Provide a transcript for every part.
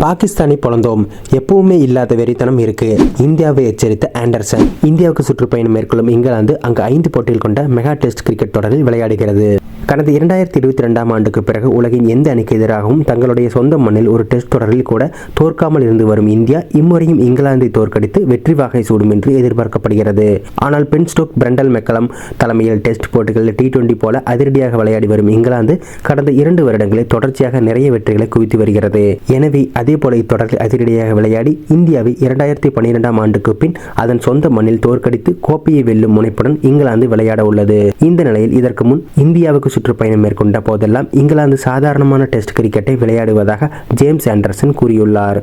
பாகிஸ்தானை பொழந்தோம் எப்பவுமே இல்லாத வெறித்தனம் இருக்கு. இந்தியாவை எச்சரித்த ஆண்டர்சன். இந்தியாவுக்கு சுற்றுப்பயணம் மேற்கொள்ளும் இங்கிலாந்து அங்கு ஐந்து போட்டியில் கொண்ட மெகா டெஸ்ட் கிரிக்கெட் தொடரில் விளையாடுகிறது. கடந்த இரண்டாயிரத்தி இருபத்தி ரெண்டாம் ஆண்டுக்கு பிறகு உலகின் எந்த அணிக்கு எதிராகவும் தங்களுடைய சொந்த மண்ணில் ஒரு டெஸ்ட் தொடரில் கூட தோற்காமல் இருந்து வரும் இந்தியா இம்முறையும் இங்கிலாந்தை தோற்கடித்து வெற்றி வாகை சூடும் என்று எதிர்பார்க்கப்படுகிறது. ஆனால் பென்ஸ்டோக் பிரண்டல் மெக்கலம் தலைமையில் டெஸ்ட் போட்டிகளில் டி டுவெண்டி போல அதிரடியாக விளையாடி வரும் இங்கிலாந்து கடந்த இரண்டு வருடங்களில் தொடர்ச்சியாக நிறைய வெற்றிகளை குவித்து வருகிறது. எனவே அதே போல இத்தொடரில் அதிரடியாக விளையாடி இந்தியாவை இரண்டாயிரத்தி பன்னிரெண்டாம் ஆண்டுக்கு பின் அதன் சொந்த மண்ணில் தோற்கடித்து கோப்பையை வெல்லும் முனைப்புடன் இங்கிலாந்து விளையாட உள்ளது. இந்த நிலையில் இதற்கு முன் இந்தியாவுக்கு சுற்றுப்பயணம் மேற்கொண்ட போதெல்லாம் இங்கிலாந்து சாதாரணமான டெஸ்ட் கிரிக்கெட்டை விளையாடுவதாக ஜேம்ஸ் ஆண்டர்சன் கூறியுள்ளார்.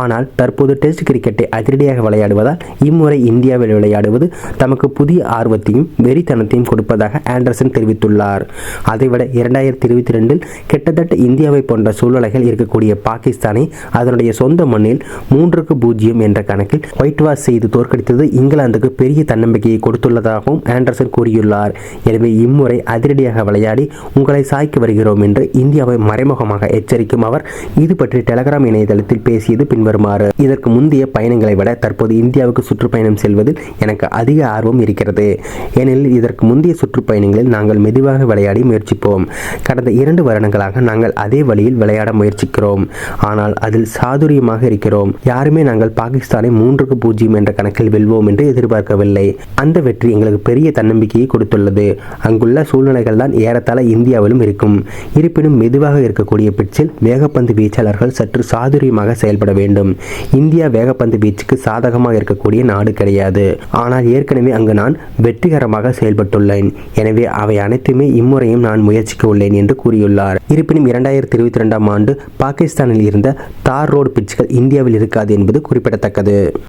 ஆனால் தற்போது டெஸ்ட் கிரிக்கெட்டை அதிரடியாக விளையாடுவதால் இம்முறை இந்தியாவில் விளையாடுவது தமக்கு புதிய ஆர்வத்தையும் வெறித்தனத்தையும் கொடுப்பதாக ஆண்டர்சன் தெரிவித்துள்ளார். அதைவிட இரண்டாயிரத்தி இருபத்தி ரெண்டில் கிட்டத்தட்ட இந்தியாவை போன்ற சூழ்நிலைகள் இருக்கக்கூடிய பாகிஸ்தானை அதனுடைய சொந்த மண்ணில் மூன்றுக்கு பூஜ்ஜியம் என்ற கணக்கில் ஒயிட் வாஷ் செய்து தோற்கடித்தது இங்கிலாந்துக்கு பெரிய தன்னம்பிக்கையை கொடுத்துள்ளதாகவும் ஆண்டர்சன் கூறியுள்ளார். எனவே இம்முறை அதிரடியாக விளையாட உங்களை சாய்க்கு வருகிறோம் என்று இந்தியாவை மறைமுகமாக எச்சரிக்கும் அவர். இது பற்றி டெலகிராம் இணையதளத்தில் பேசியது பின்வருமாறு. இதற்கு முந்தைய பயணங்களை விட தற்போது இந்தியாவுக்கு சுற்றுப்பயணம் செல்வதில் எனக்கு அதிக ஆர்வம் இருக்கிறது. ஏனெனில் இதற்கு முந்தைய சுற்றுப்பயணங்களில் நாங்கள் மெதுவாக விளையாடி முயற்சிப்போம். கடந்த இரண்டு வருடங்களாக நாங்கள் அதே வழியில் விளையாட முயற்சிக்கிறோம். ஆனால் அதில் சாதுரியமாக இருக்கிறோம். யாருமே நாங்கள் பாகிஸ்தானை மூன்றுக்கு பூஜ்ஜியம் என்ற கணக்கில் வெல்வோம் என்று எதிர்பார்க்கவில்லை. அந்த வெற்றி எங்களுக்கு பெரிய தன்னம்பிக்கையை கொடுத்துள்ளது. அங்குள்ள சூழ்நிலைகள் தான் ஏறத்தாழ இந்தியாவிலும் இருக்கும். இருப்பினும் மெதுவாக இருக்கக்கூடிய பிட்சில் வேகப்பந்து வீச்சாளர்கள் சற்று சாதுரியமாக செயல்பட வேண்டும். இந்தியா வேகப்பந்து வீச்சுக்கு சாதகமாக இருக்கக்கூடிய நாடு கிடையாது. ஆனால் ஏற்கனவே அங்கு நான் வெற்றிகரமாக செயல்பட்டுள்ளேன். எனவே அவை அனைத்துமே இம்முறையும் நான் முயற்சிக்க உள்ளேன் என்று கூறியுள்ளார். இருப்பினும் இரண்டாயிரத்தி இருபத்தி ரெண்டாம் ஆண்டு பாகிஸ்தானில் இருந்த தார் ரோடு பிட்ச்கள் இந்தியாவில் இருக்காது என்பது குறிப்பிடத்தக்கது.